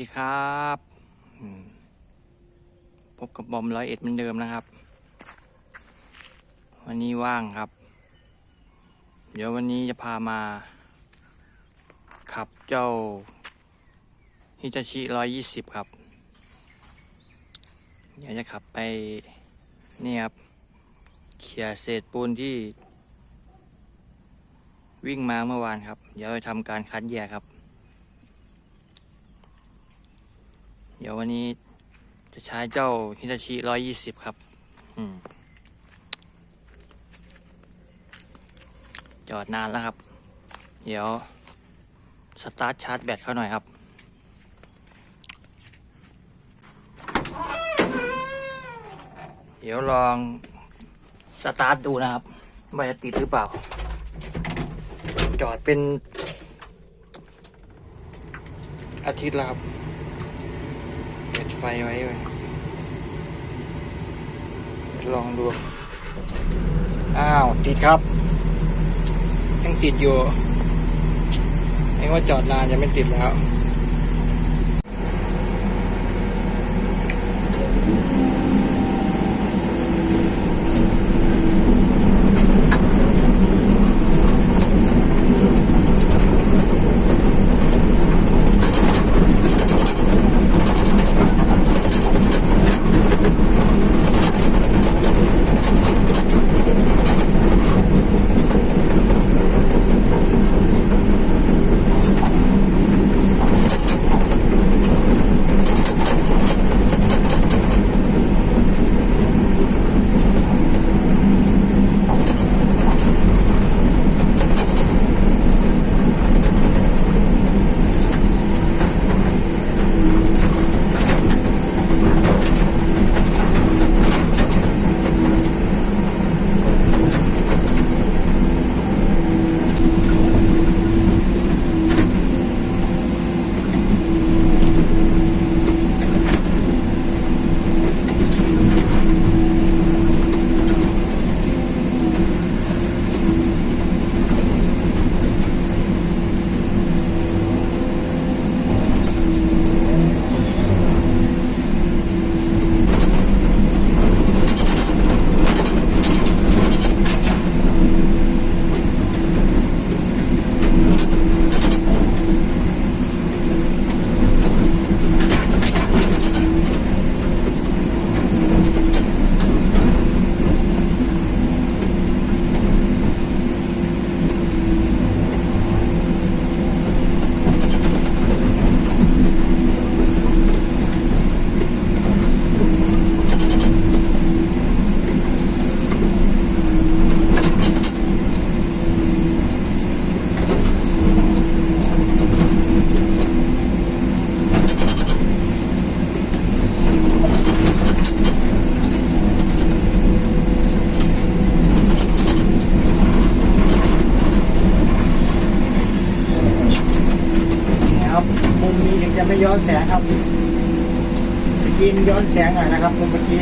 ดีครับพบกับบอมร้อยเอ็ดเหมือนเดิมนะครับ วันนี้ว่างครับ เดี๋ยววันนี้จะพามา ขับเจ้าฮิตาชิร้อยยี่สิบครับเดี๋ยวจะขับไปนี่ครับเคลียเศษปูนที่ วิ่งมาเมื่อวานครับ เดี๋ยวไปทำการคัดแยกครับ ดี๋ยววันนี้จะใช้เจ้าฮิตาชิร้อยยี่สิบครับอืมจอดนานแล้วครับ เดี๋ยว สตาร์ทชาร์จแบตเขาหน่อยครับ เดี๋ยวลองสตาร์ทดูนะครับว่าจะติดหรือเปล่า จอดเป็นอาทิตย์แล้วครับ ไฟไว้เลยลองดู อ้าว ติดครับยังติดอยู่เองว่าจอดนานยังไม่ติดแล้ว จะไม่ย้อนแสงครับเมื่อกี้มันย้อนแสงหน่อยนะครับมุมเมื่อกี้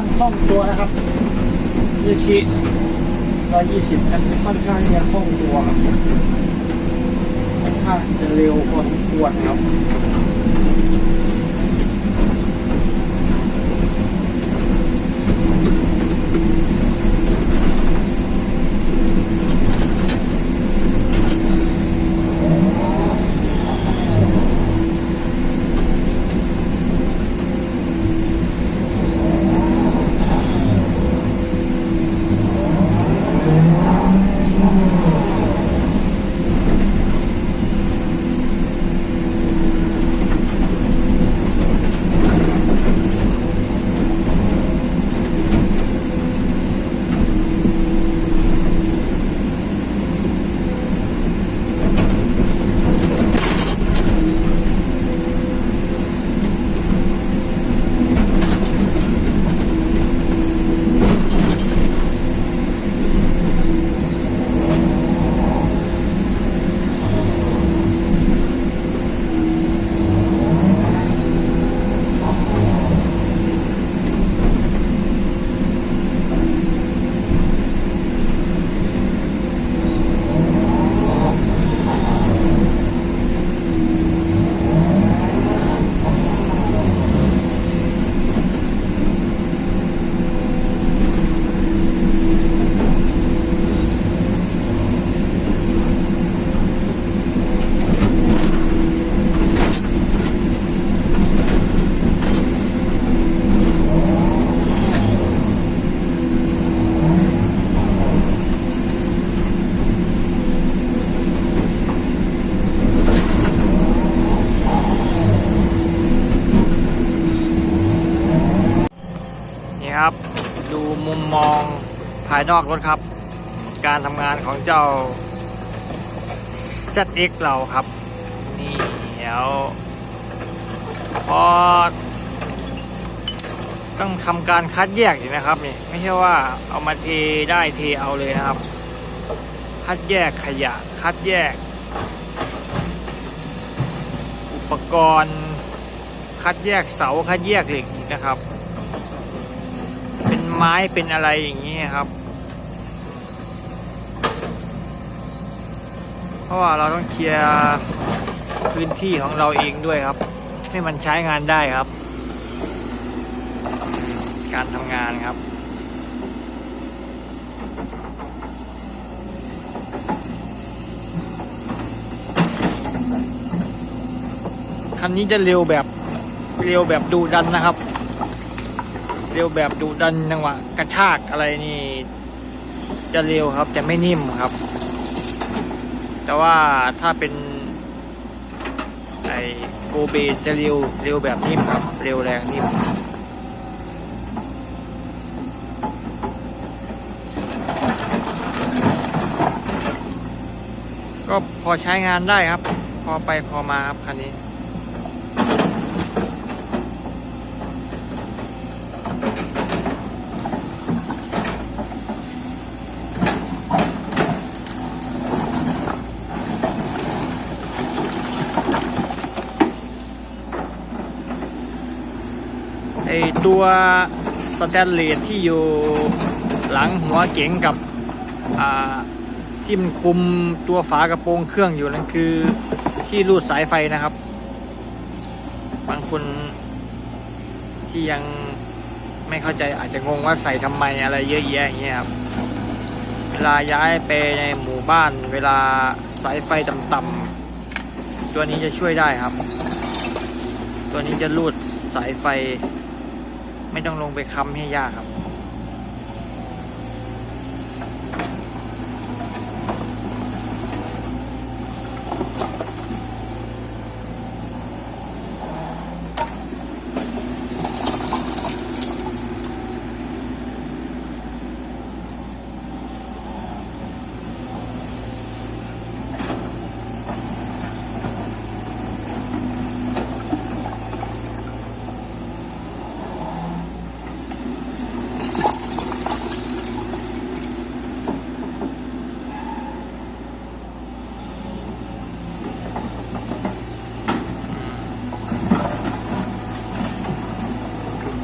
างคล่องตัวนะครับยูชิร้อยยี่สิบคันนี้ค่อนข้างที่จะคล่องตัวครับค่อนข้างจะเร็วพอสมควรครับ ดูมุมมองภายนอกรถครับ การทำงานของเจ้า ZX เราครับ นี่เดี๋ยวพอต้องทำการคัดแยกอยู่นะครับนี่ไม่ใช่ว่าเอามาเทได้เทเอาเลยนะครับ คัดแยกขยะคัดแยก อุปกรณ์ คัดแยกเสาคัดแยกเหล็กอีกนะครับ ไม้เป็นอะไรอย่างนี้ครับ เพราะว่าเราต้องเคลียร์พื้นที่ของเราเองด้วยครับ ให้มันใช้งานได้ครับ การทำงานครับคันนี้จะเร็วแบบเร็วแบบดุดันนะครับ เร็วแบบดุดันจังหวะกระชากอะไรนี่ จะเร็วครับจะไม่นิ่มครับ แต่ว่าถ้าเป็นไอโกเบจะเร็วเร็วแบบนิ่มครับ เร็วแรงนิ่มก็พอใช้งานได้ครับ พอไปพอมาครับคันนี้ ไอ ตัวสแตนเลสที่อยู่หลังหัวเก๋งกับที่มันคุมตัวฝากระโปรงเครื่องอยู่นั่นคือที่รูดสายไฟนะครับ บางคนที่ยังไม่เข้าใจอาจจะงงว่าใส่ทำไมอะไรเยอะแยะอย่างเงี้ยครับเวลาย้ายไปในหมู่บ้าน เวลาสายไฟต่ำๆตัวนี้จะช่วยได้ครับ ตัวนี้จะรูดสายไฟ ไม่ต้องลงไปค้ำให้ยากครับ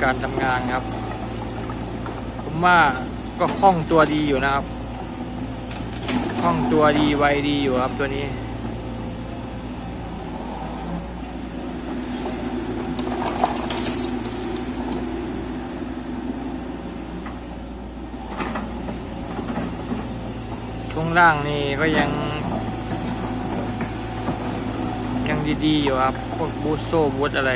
การทำงานครับ ผมว่าก็คล่องตัวดีอยู่นะครับคล่องตัวดีไวดีอยู่ครับตัวนี้ช่วงล่างนี่ก็ยัง ยังดีๆอยู่ครับ พวกบูสโซบูสอะไร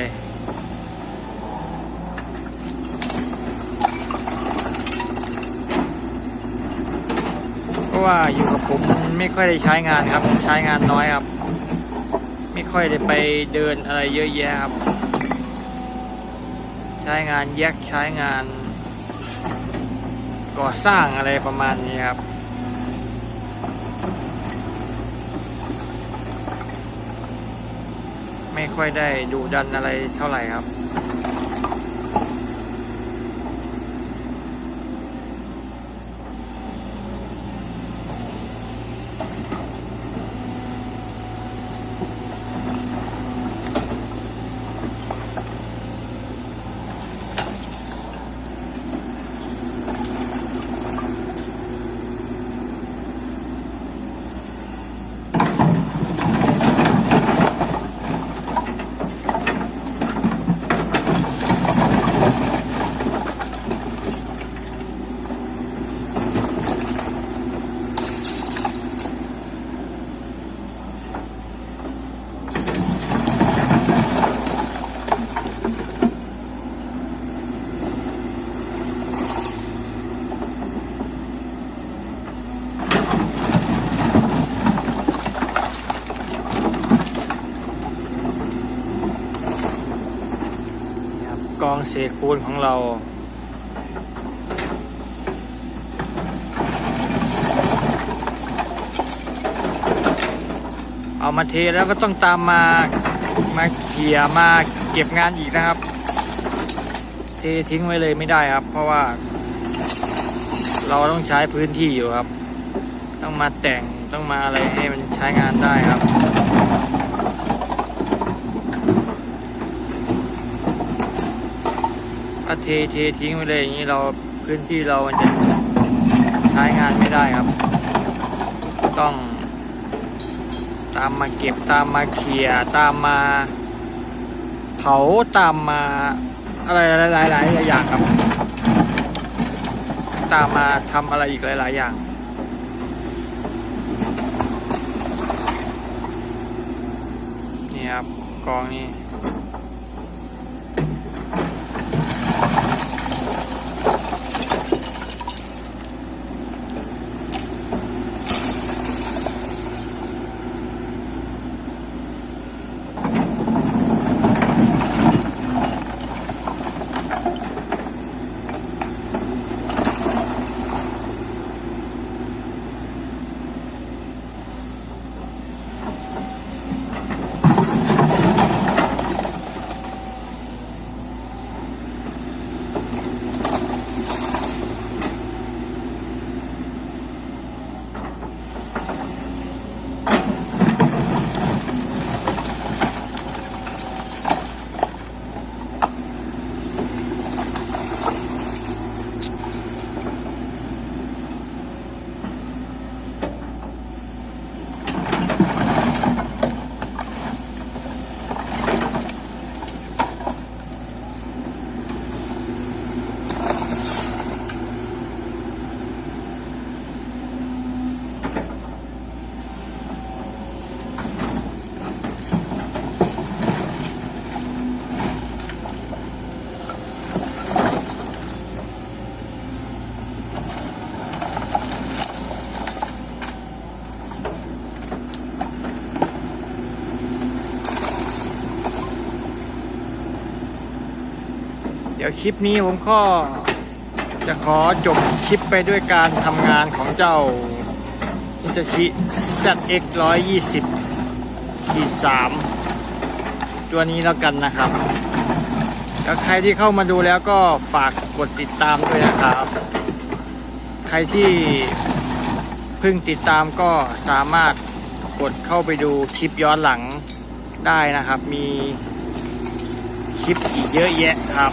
เพราะว่าอยู่กับผมไม่ค่อยได้ใช้งานครับ ใช้งานน้อยครับ ไม่ค่อยได้ไปเดินอะไรเยอะแยะครับ ใช้งานแยกใช้งาน ก่อสร้างอะไรประมาณนี้ครับไม่ค่อยได้ดูดันอะไรเท่าไหร่ครับ เศษปูนของเราเอามาเทแล้วก็ต้องตามมามาเขี่ยมาเก็บงานอีกนะครับ เททิ้งไว้เลยไม่ได้ครับ เพราะว่า เราต้องใช้พื้นที่อยู่ครับ ต้องมาแต่งต้องมาอะไรให้มันใช้งานได้ครับ ถ้าเทเททิ้งไปเลยอย่างนี้เราพื้นที่เรามันจะใช้งานไม่ได้ครับ ต้อง ตามมาเก็บตามมาเคลียตามมา เผาตามมาอะไรหลายๆหลายอย่างครับ ตามมาทำอะไรอีกหลาย ๆ อย่างนี่ครับกองนี้ ดี๋ยวคลิปนี้ผมก็จะขอจบคลิปไปด้วยการทำงานของเจ้า Hitachi ZX 120ขีด3ตัวนี้แล้วกันนะครับแล้วใครที่เข้ามาดูแล้วก็ฝากกดติดตามด้วยนะครับ ใครที่เพิ่งติดตามก็สามารถกดเข้าไปดูคลิปย้อนหลังได้นะครับ มีคลิปอีกเยอะแยะครับ